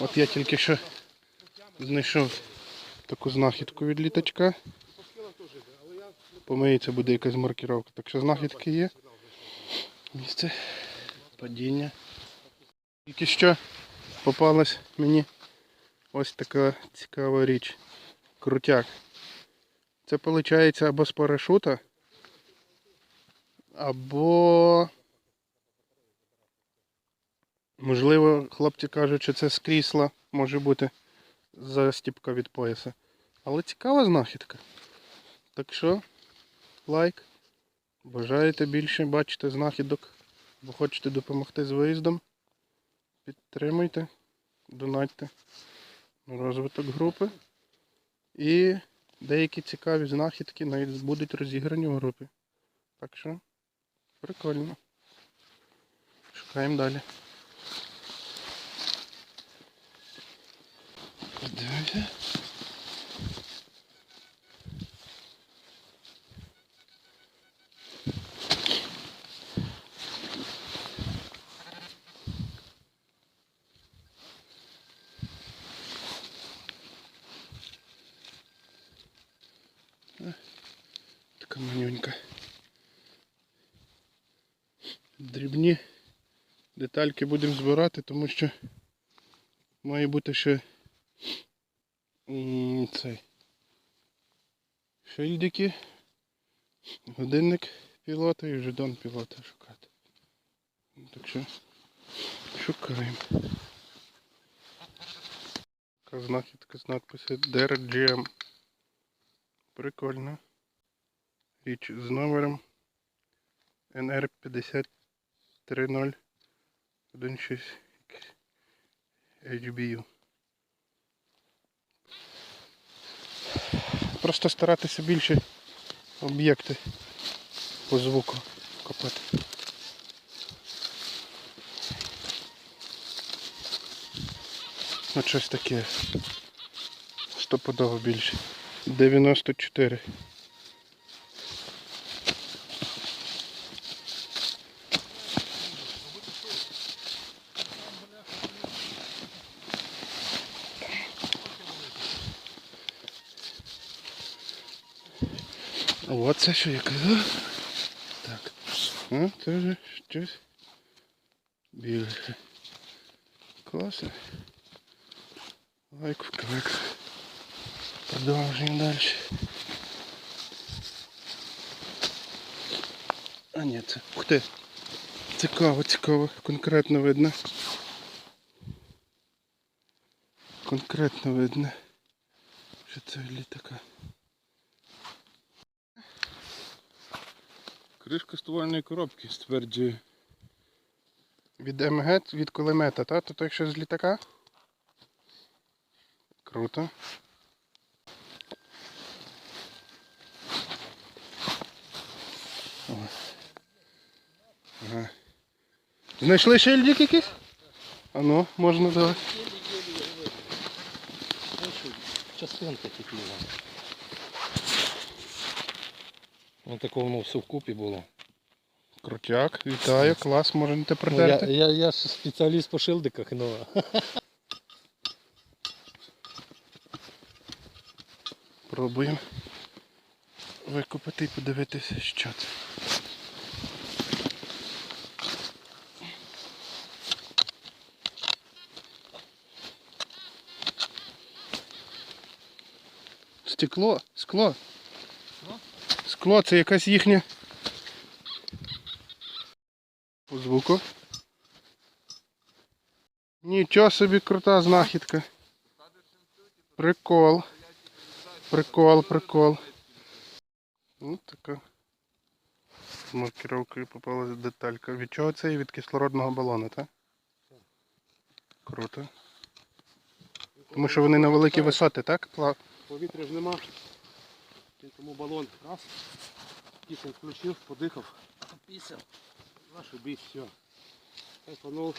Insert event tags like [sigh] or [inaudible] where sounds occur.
От я тільки що знайшов таку знахідку від літачка. Помиється буде якась маркіровка. Так що знахідки є. Місце падіння. Тільки що попалась мені ось така цікава річ. Крутяк. Це виходить або з парашута, або. Можливо, хлопці кажуть, що це з крісла може бути застіпка від пояса. Але цікава знахідка. Так що, лайк. Бажаєте більше бачити знахідок, або хочете допомогти з виїздом. Підтримуйте, донатьте на розвиток групи. І деякі цікаві знахідки навіть будуть розіграні в групі. Так що, прикольно. Шукаємо далі. Дивіться. Така манюнька. Дрібні детальки будемо збирати, тому що має бути ще цей шильдики, годинник пілота і жетон пілота шукати. Так що шукаємо. Така знахідка з надпису DRGM. Прикольно. Річ з номером NR 530116 HBU. Просто старатися більше об'єкти по звуку копати. От щось таке. Стопудово більше. 94. От це що я казав. Так. А, це вже щось більше. Класно. Лайк вклик. Продовжуємо далі. А ні, це. Ух ти. Цікаво, цікаво. Конкретно видно. Конкретно видно. Що це літака. Кришка ствольної коробки стверджує. Від МГ, від кулемета, та? То той, що з літака? Круто. Ага. Знайшли шильдик якийсь? А ну, можна давати. Частинка тільки. Ось такого воно все вкупі було. Крутяк, вітаю, клас, можете Ну, я, протерти. я, я ж спеціаліст по шилдиках, ну. [laughs] Пробуємо викопати і подивитися, що це. Стекло, скло. Скло це якась їхня. По звуку. Нічого собі крута знахідка. Прикол. Прикол, прикол. Ну, така. З маркировкою попала деталька. Від чого це і від кислородного балону, так? Круто. Тому що вони на великі висоти, так? Повітря ж нема. Він тому балон раз. Кисень включив, подихав. Пісяв. Наш убій, все. Кайфанув.